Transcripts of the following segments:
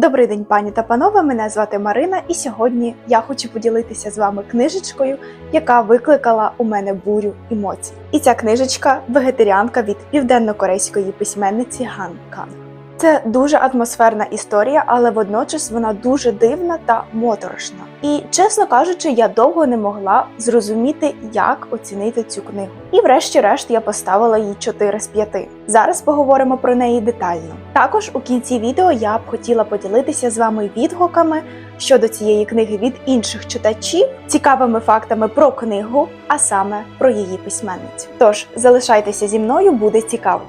Добрий день, пані та панове. Мене звати Марина, і сьогодні я хочу поділитися з вами книжечкою, яка викликала у мене бурю емоцій. І ця книжечка вегетаріанка від південно-корейської письменниці Ган Кан. Це дуже атмосферна історія, але водночас вона дуже дивна та моторошна. І чесно кажучи, я довго не могла зрозуміти, як оцінити цю книгу. І врешті-решт я поставила їй 4 з 5. Зараз поговоримо про неї детально. Також у кінці відео я б хотіла поділитися з вами відгуками щодо цієї книги від інших читачів, цікавими фактами про книгу, а саме про її письменницю. Тож залишайтеся зі мною, буде цікаво.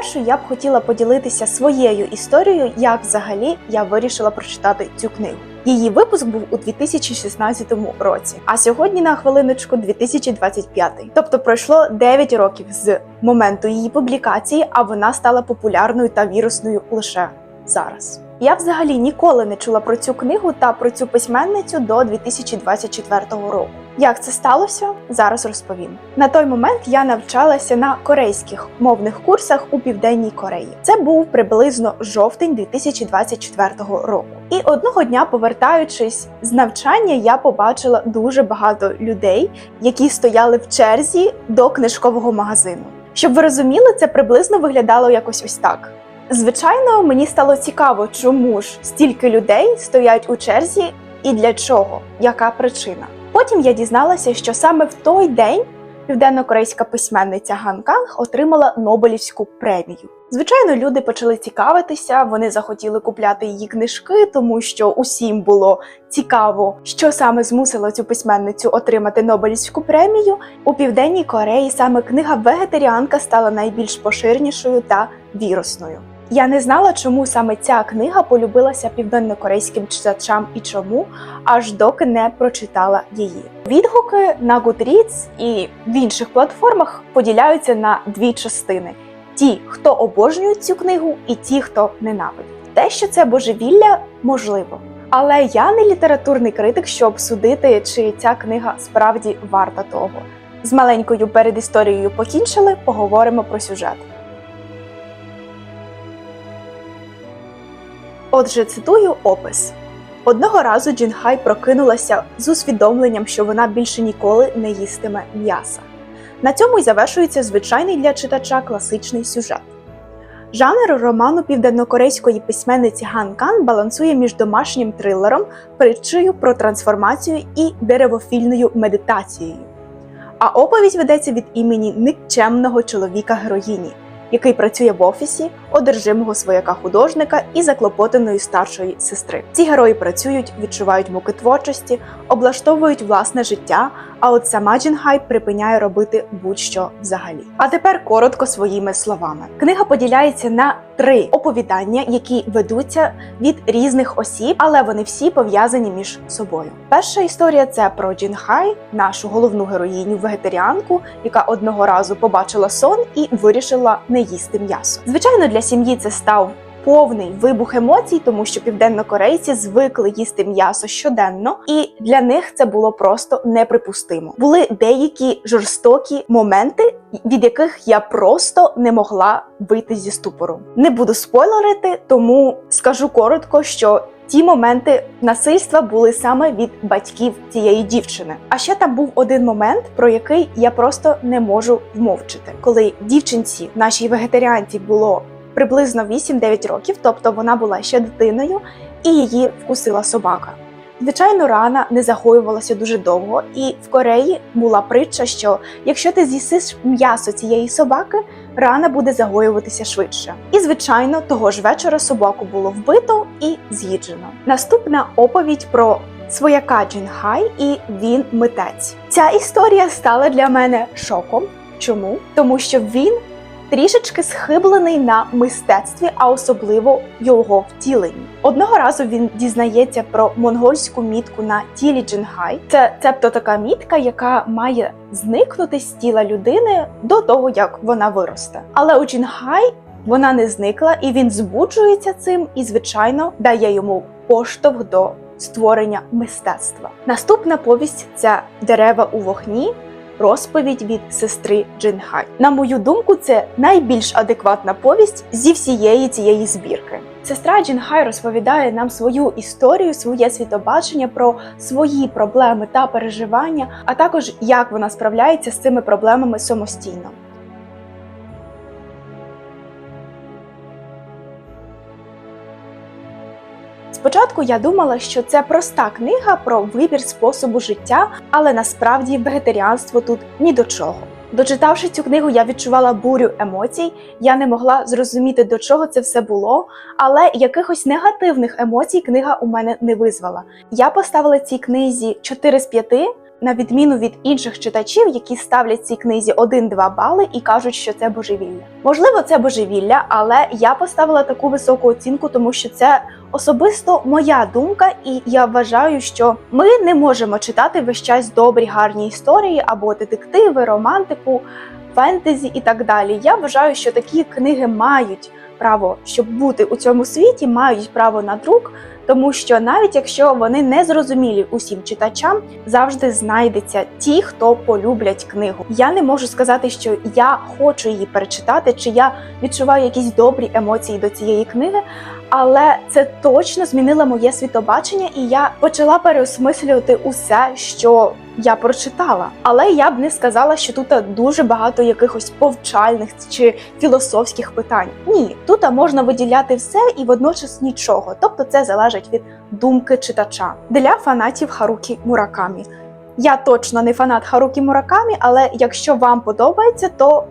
Спершу я б хотіла поділитися своєю історією, як взагалі я вирішила прочитати цю книгу. Її випуск був у 2016 році, а сьогодні на хвилиночку 2025. Тобто пройшло 9 років з моменту її публікації, а вона стала популярною та вірусною лише зараз. Я взагалі ніколи не чула про цю книгу та про цю письменницю до 2024 року. Як це сталося? Зараз розповім. На той момент я навчалася на корейських мовних курсах у південній Кореї. Це був приблизно жовтень 2024 року. І одного дня, повертаючись з навчання, я побачила дуже багато людей, які стояли в черзі до книжкового магазину. Щоб ви розуміли, це приблизно виглядало якось ось так. Звичайно, мені стало цікаво, чому ж стільки людей стоять у черзі і для чого, яка причина. Потім я дізналася, що саме в той день південно-корейська письменниця Ган Канг отримала Нобелівську премію. Звичайно, люди почали цікавитися, вони захотіли купляти її книжки, тому що усім було цікаво, що саме змусило цю письменницю отримати Нобелівську премію. У південній Кореї саме книга Вегетаріанка стала найбільш поширенішою та вірусною. Я не знала, чому саме ця книга полюбилася південно-корейським читачам і чому, аж доки не прочитала її. Відгуки на Goodreads і в інших платформах поділяються на дві частини: ті, хто обожнюють цю книгу, і ті, хто ненавидить. Те, що це божевілля, можливо. Але я не літературний критик, щоб судити, чи ця книга справді варта того. З маленькою передісторією покінчили, поговоримо про сюжет. Отже, цитую опис. Одного разу Джінхай прокинулася з усвідомленням, що вона більше ніколи не їстиме м'яса. На цьому й завершується звичайний для читача класичний сюжет. Жанр роману південнокорейської письменниці Ган Кан балансує між домашнім трилером, притчею про трансформацію і деревофільною медитацією. А оповідь ведеться від імені никчемного чоловіка героїні, який працює в офісі, одержимого свояка художника і заклопотаної старшої сестри. Ці герої працюють, відчувають муки творчості, облаштовують власне життя. А от сама Джінгай припиняє робити будь-що взагалі. А тепер коротко своїми словами. Книга поділяється на три оповідання, які ведуться від різних осіб, але вони всі пов'язані між собою. Перша історія це про Джінхай, нашу головну героїню вегетаріанку, яка одного разу побачила сон і вирішила не їсти м'ясо. Звичайно, для сім'ї це став повний вибух емоцій, тому що південнокорейці звикли їсти м'ясо щоденно, і для них це було просто неприпустимо. Були деякі жорстокі моменти, від яких я просто не могла вийти зі ступору. Не буду спойлерити, тому скажу коротко, що. Ті моменти насильства були саме від батьків цієї дівчини. А ще там був один момент, про який я просто не можу вмовчити, коли дівчинці, нашій вегетаріанці, було приблизно 8-9 років, тобто вона була ще дитиною, і її вкусила собака. Звичайно, рана не загоювалася дуже довго, і в Кореї була притча, що якщо ти з'їсиш м'ясо цієї собаки, рана буде загоюватися швидше. І звичайно, того ж вечора собаку було вбито і з'їджено. Наступна оповідь про свояка Джінхай, і він митець. Ця історія стала для мене шоком. Чому? Тому що він трішечки схиблений на мистецтві, а особливо його втіленні. Одного разу він дізнається про монгольську мітку на тілі Джинхай. Це цебто така мітка, яка має зникнути з тіла людини до того, як вона виросте. Але у Джинхай вона не зникла, і він збуджується цим, і звичайно дає йому поштовх до створення мистецтва. Наступна повість це дерева у вогні. Розповідь від сестри Джинхай. На мою думку, це найбільш адекватна повість зі всієї цієї збірки. Сестра Джинхай розповідає нам свою історію, своє світобачення про свої проблеми та переживання, а також як вона справляється з цими проблемами самостійно. Спочатку я думала, що це проста книга про вибір способу життя, але насправді вегетаріанство тут ні до чого. Дочитавши цю книгу, я відчувала бурю емоцій. Я не могла зрозуміти, до чого це все було, але якихось негативних емоцій книга у мене не визвала. Я поставила цій книзі 4 з 5, на відміну від інших читачів, які ставлять цій книзі 1-2 бали і кажуть, що це божевілля. Можливо, це божевілля, але я поставила таку високу оцінку, тому що це особисто моя думка, і я вважаю, що ми не можемо читати весь час добрі гарні історії або детективи, романтику, фентезі і так далі. Я вважаю, що такі книги мають право, щоб бути у цьому світі, мають право на друк. Тому що навіть якщо вони не зрозумілі усім читачам, завжди знайдеться ті, хто полюблять книгу. Я не можу сказати, що я хочу її перечитати, чи я відчуваю якісь добрі емоції до цієї книги. Але це точно змінило моє світобачення, і я почала переосмислювати усе, що я прочитала. Але я б не сказала, що тут дуже багато якихось повчальних чи філософських питань. Ні, тут можна виділяти все і водночас нічого. Тобто це залежить від думки читача для фанатів Харукі Муракамі. Я точно не фанат Харукі Муракамі, але якщо вам подобається, то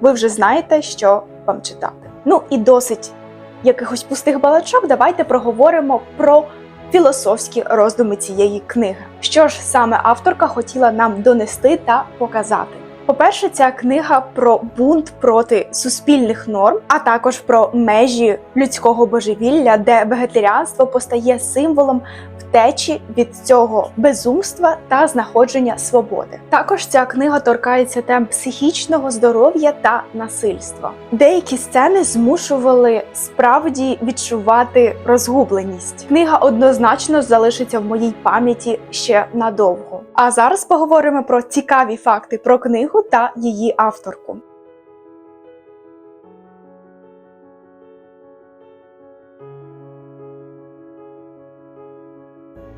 ви вже знаєте, що вам читати. Ну і досить якихось пустих балачок, давайте проговоримо про філософські роздуми цієї книги. Що ж саме авторка хотіла нам донести та показати? По-перше, ця книга про бунт проти суспільних норм, а також про межі людського божевілля, де вегетаріанство постає символом втечі від цього безумства та знаходження свободи. Також ця книга торкається тем психічного здоров'я та насильства. Деякі сцени змушували справді відчувати розгубленість. Книга однозначно залишиться в моїй пам'яті ще надовго. А зараз поговоримо про цікаві факти про книгу та її авторку.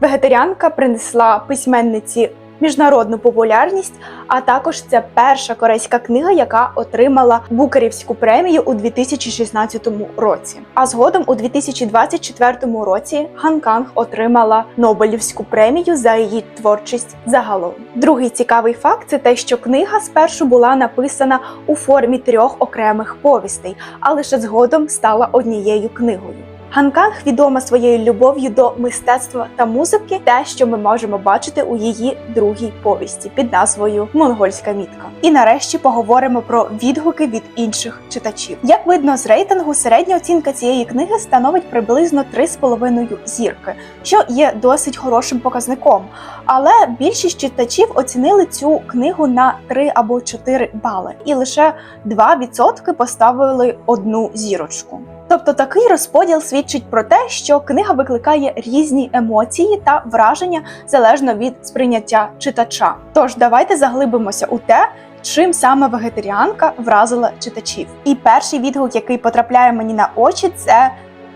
Вегетаріанка принесла письменниці міжнародну популярність, а також це перша корейська книга, яка отримала Букерівську премію у 2016 році. А згодом у 2024 році Хан Канг отримала Нобелівську премію за її творчість загалом. Другий цікавий факт це те, що книга спершу була написана у формі трьох окремих повістей, а лише згодом стала однією книгою. Ганканг відома своєю любов'ю до мистецтва та музики, те, що ми можемо бачити у її другій повісті під назвою Монгольська мітка. І нарешті поговоримо про відгуки від інших читачів. Як видно з рейтингу, середня оцінка цієї книги становить приблизно 3,5 зірки, що є досить хорошим показником. Але більшість читачів оцінили цю книгу на 3 або 4 бали, і лише 2% поставили одну зірочку. Тобто такий розподіл свідчить про те, що книга викликає різні емоції та враження залежно від сприйняття читача. Тож давайте заглибимося у те, чим саме вегетаріанка вразила читачів. І перший відгук, який потрапляє мені на очі, це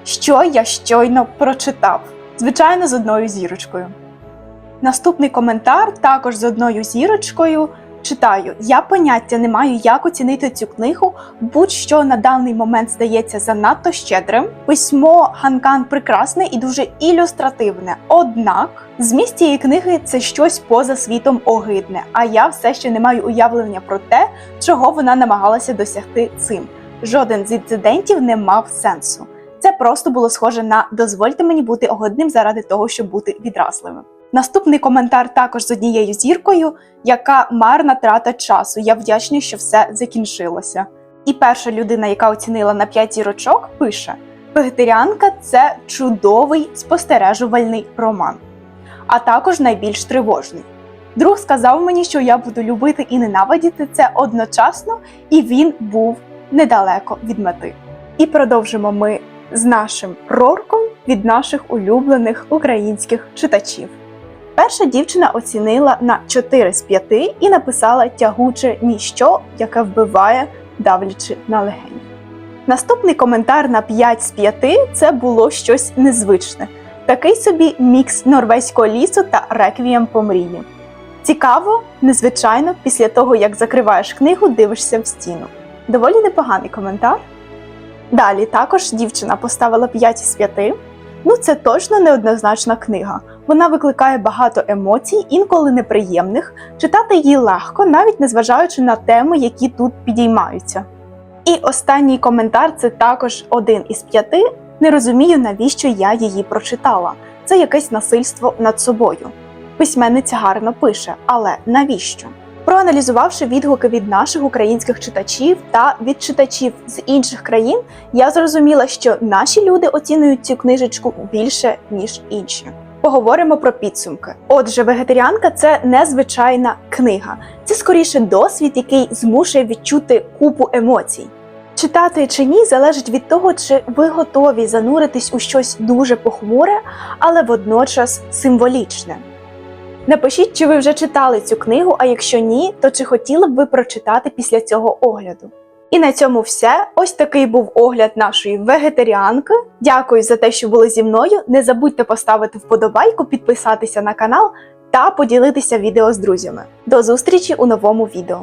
що я щойно прочитав. Звичайно, з одною зірочкою. Наступний коментар також з одною зірочкою. Читаю, я поняття не маю, як оцінити цю книгу. Будь-що на даний момент здається занадто щедрим. Письмо Ганкан прекрасне і дуже ілюстративне. Однак зміст цієї книги це щось поза світом огидне. А я все ще не маю уявлення про те, чого вона намагалася досягти цим. Жоден з інцидентів не мав сенсу. Це просто було схоже на дозвольте мені бути огидним заради того, щоб бути відразливим. Наступний коментар також з однією зіркою, яка марна трата часу. Я вдячний, що все закінчилося. І перша людина, яка оцінила на 5 зірочок, пише: Вегетаріанка це чудовий спостережувальний роман, а також найбільш тривожний. Друг сказав мені, що я буду любити і ненавидіти це одночасно, і він був недалеко від мети. І продовжимо ми з нашим рорком від наших улюблених українських читачів. Найперша дівчина оцінила на 4 з 5 і написала тягуче ніщо, яке вбиває, давлячи на легені. Наступний коментар на 5 з 5 це було щось незвичне. Такий собі мікс норвезького лісу та реквієм по мрії. Цікаво, незвичайно, після того як закриваєш книгу, дивишся в стіну. Доволі непоганий коментар. Далі також дівчина поставила 5 з 5. Ну, це точно неоднозначна книга. Вона викликає багато емоцій, інколи неприємних. Читати її легко, навіть незважаючи на теми, які тут підіймаються. І останній коментар це також один із п'яти. Не розумію, навіщо я її прочитала. Це якесь насильство над собою. Письменниця гарно пише, але навіщо? Проаналізувавши відгуки від наших українських читачів та від читачів з інших країн, я зрозуміла, що наші люди оцінюють цю книжечку більше ніж інші. Поговоримо про підсумки. Отже, вегетаріанка це незвичайна книга. Це скоріше досвід, який змушує відчути купу емоцій. Читати чи ні залежить від того, чи ви готові зануритись у щось дуже похмуре, але водночас символічне. Напишіть, чи ви вже читали цю книгу, а якщо ні, то чи хотіли б ви прочитати після цього огляду? І на цьому все. Ось такий був огляд нашої вегетаріанки. Дякую за те, що були зі мною. Не забудьте поставити вподобайку, підписатися на канал та поділитися відео з друзями. До зустрічі у новому відео.